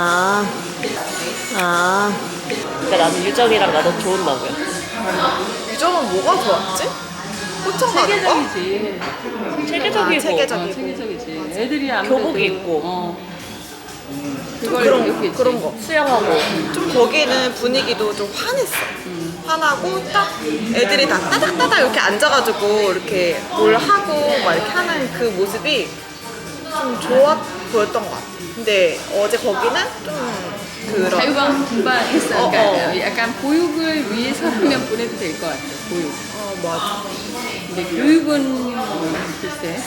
아, 아. 그러니까 나는 유정이랑 나도 좋은 나무야. 유정은 뭐가 좋았지? 포천 가는 거? 체계적이지. 체계적이고 아, 체계적. 어, 체계적이지. 애들이 아무래도 교복이 있고. 어. 그걸 그런 이렇게 그런 거. 수영하고. 좀 거기는 분위기도 좀 환했어. 환하고 딱 애들이 다 따닥따닥 이렇게 앉아가지고 이렇게 뭘 하고 막 이렇게 하는 그 모습이 좀 좋아 보였던 것 같아. 근데 어제 거기는 좀 그런 자유방 분반했어. 어, 그러니까 어. 약간 보육을 위해서라면 보내도 될 것 같아. 보육. 어 맞아. 근데 교육은 음, 글쎄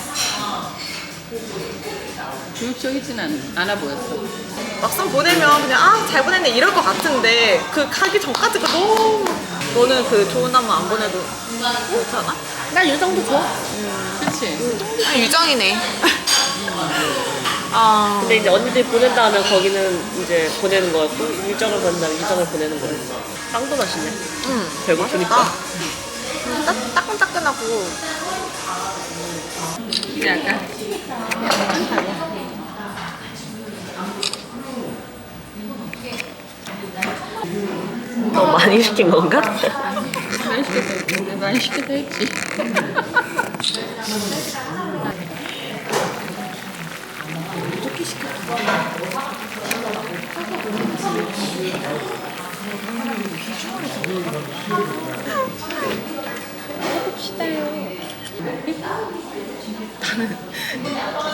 교육적이진 않, 않아 보였어. 막상 보내면 그냥 아 잘 보냈네 이럴 것 같은데 그 가기 전까지가 너무 너는 그 좋은 나무 안 보내도 괜찮아? 나 유정도 좋아. 그렇지. 아 유정이네. 아 근데 이제 언니들이 보낸다 하면 거기는 이제 보내는 거였고, 유정을 보낸다면 유정을 보내는 거였어. 빵도 맛있네. 응. 배고프니까. 음, 따, 따끈따끈하고 이제 약간 너 많이 시킨 건가? 많이 했는데 많이 시켰다 했지.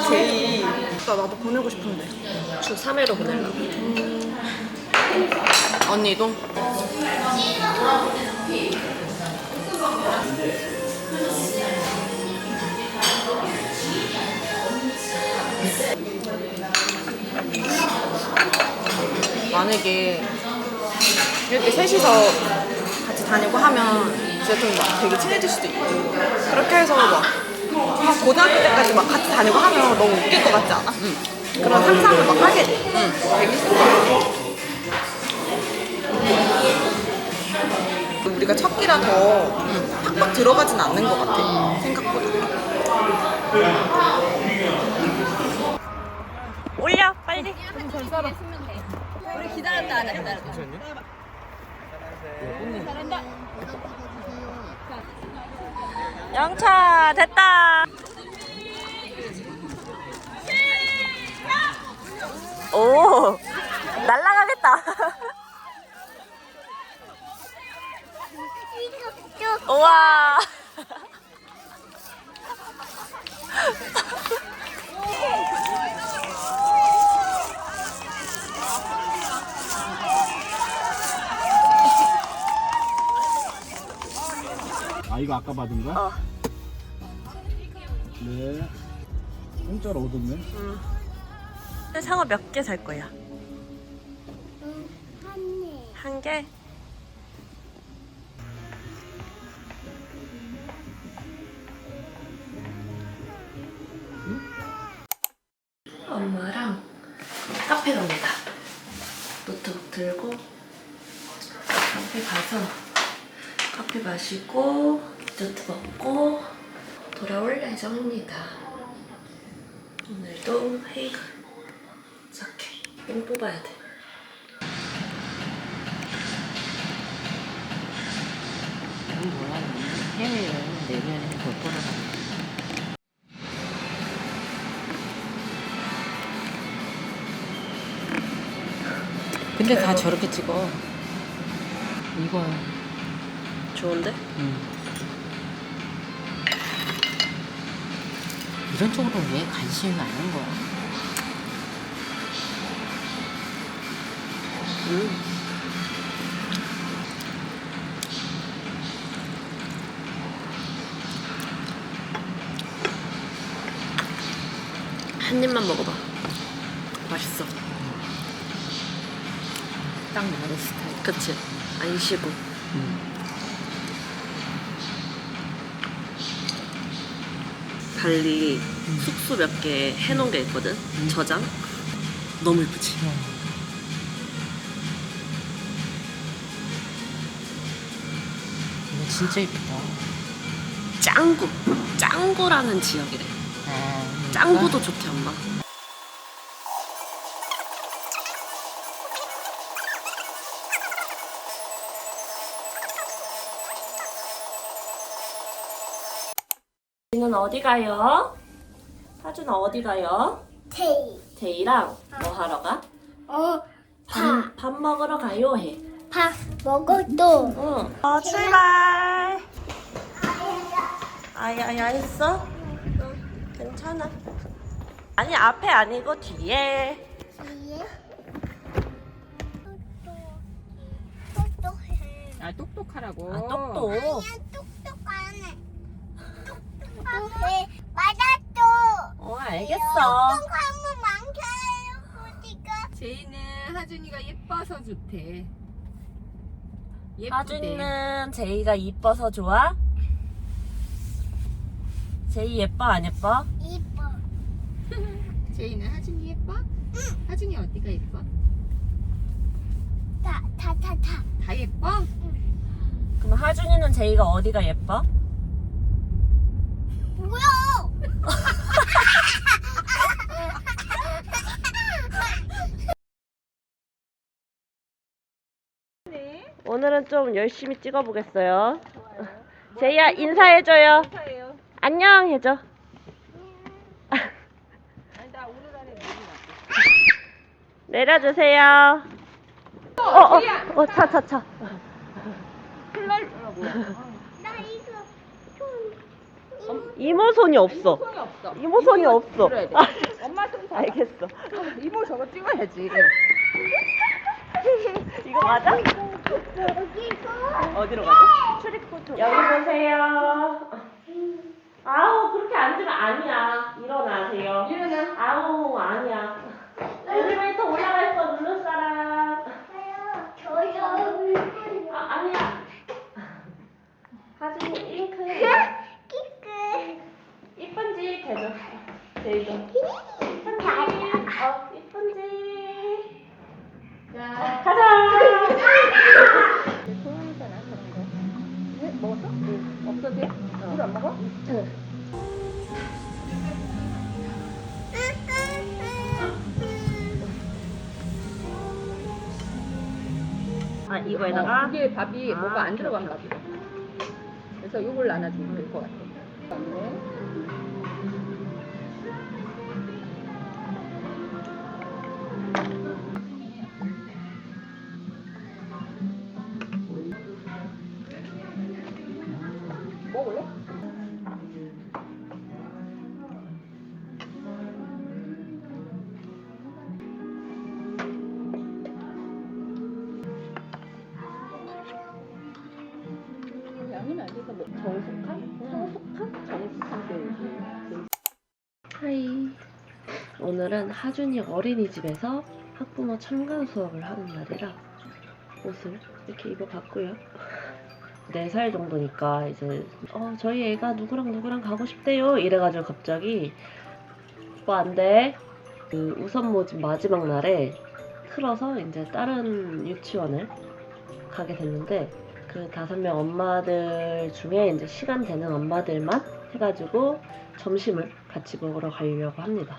제이 나 나도 보내고 싶은데 주 3회로 보내려고. 언니도 만약에 이렇게 셋이서 같이 다니고 하면 진짜 좀막 되게 친해질 수도 있고 그렇게 해서 막한 고등학교 때까지 막 같이 다니고 하면 너무 웃길 것 같지 않아? 그런 상상을 막 하게 돼. 우리가 첫 끼라 더 팍팍 들어가진 않는 것 같아 생각보다 올려, 빨리. 우 영차, 됐다. 오, 날라가겠다. 우와. 아 이거 아까 받은 거야? 어. 네. 공짜로 얻었네. 상어 몇 개 살 거야? 한 개? 엄마랑 카페 갑니다. 노트북 들고 카페 가서 커피 마시고 디저트 먹고 돌아올 예정입니다. 오늘도 회의가 시작해. 뽕 뽑아야 돼. 해외여행 내년에 못 보러 갑니다. 근데 다 저렇게 찍어. 이거, 좋은데? 이런 쪽으로 왜 관심이 많은 거야? 한 입만 먹어봐. 맛있어. 딱 나의 스타일. 그치? 안 쉬고. 발리 숙소 몇 개 해놓은 게 있거든? 저장? 너무 예쁘지? 이거 진짜 이쁘다. 짱구. 짱구라는 지역이래. 아, 짱구도 좋대, 엄마. 저희는 어디 가요? 하준아 어디 가요? 테이. 제이랑 뭐 하러 가? 어, 밥, 밥 먹으러 가요 해. 밥 먹어 또. 응. 어, 출발. 아야야 했어? 응, 괜찮아. 아니 앞에 아니고 뒤에. 뒤에. 똑똑해. 아 똑똑하라고. 아 똑똑. 그냥 똑똑하네. 똑똑해. 맞았어. 어 알겠어. 똑똑하면 많아요, 우리가. 제이는 하준이가 예뻐서 좋대. 예쁘대. 하준이는 제이가 이뻐서 좋아? 제이 예뻐 안 예뻐? 이뻐. 제이는 하준이 예뻐? 하준이 어디가 예뻐? 다, 다, 다, 다. 다 예뻐? 그럼 하준이는 제이가 어디가 예뻐? 뭐야? 오늘은 좀 열심히 찍어보겠어요. 제이야 인사해줘요. 안녕 해줘. 내려주세요. 어, 어, 어, 차, 차, 차. 나 이거 좀. 이모 손이 없어. 손이 없어. 이모 손이 없어. 들어야 돼. 아, 엄마 손 잡아. 알겠어. 이모 저거 찍어야지. 이거 맞아? 여기서. 어디로 가지? 출입구 여기 보세요. 아우 그렇게 앉으면 아니야. 일어나세요. 일어나. 아우 아니야. 엘리베이터 올라갈 거 누를 사람. 저요. 아 아니야. 하준이 잉크. 이쁜지 대줘. 이쁜지. 어 이쁜지. 자, 가자. 먹었어? 없어도 돼? 물안 먹어? 아 이거에다가. 어, 이게 밥이 아, 뭐가 안 들어간 밥이야. 그래서 요걸 나눠주면 될 것 같아. 그다음에 양은 아니고 뭐 정숙한? 성숙한? 정숙한 교육이. 하이. 오늘은 하준이 어린이집에서 학부모 참관 수업을 하는 날이라 옷을 이렇게 입어봤고요. 4살 정도니까 이제 어 저희 애가 누구랑 누구랑 가고 싶대요 이래가지고 갑자기 오빠 안돼 그 우선 모집 마지막 날에 틀어서 이제 다른 유치원을 가게 됐는데 그 다섯 명 엄마들 중에 이제 시간 되는 엄마들만 해가지고 점심을 같이 먹으러 가려고 합니다.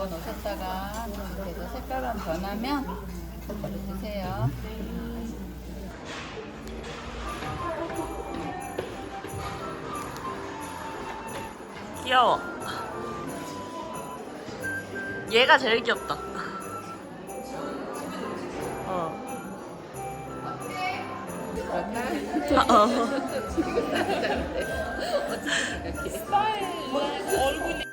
넣어 놓으셨다가 이렇게 해서 색깔만 변하면 그대로 드세요. 귀여워. 얘가 제일 귀엽다. 어. 어. 스타일 뭐, 얼굴이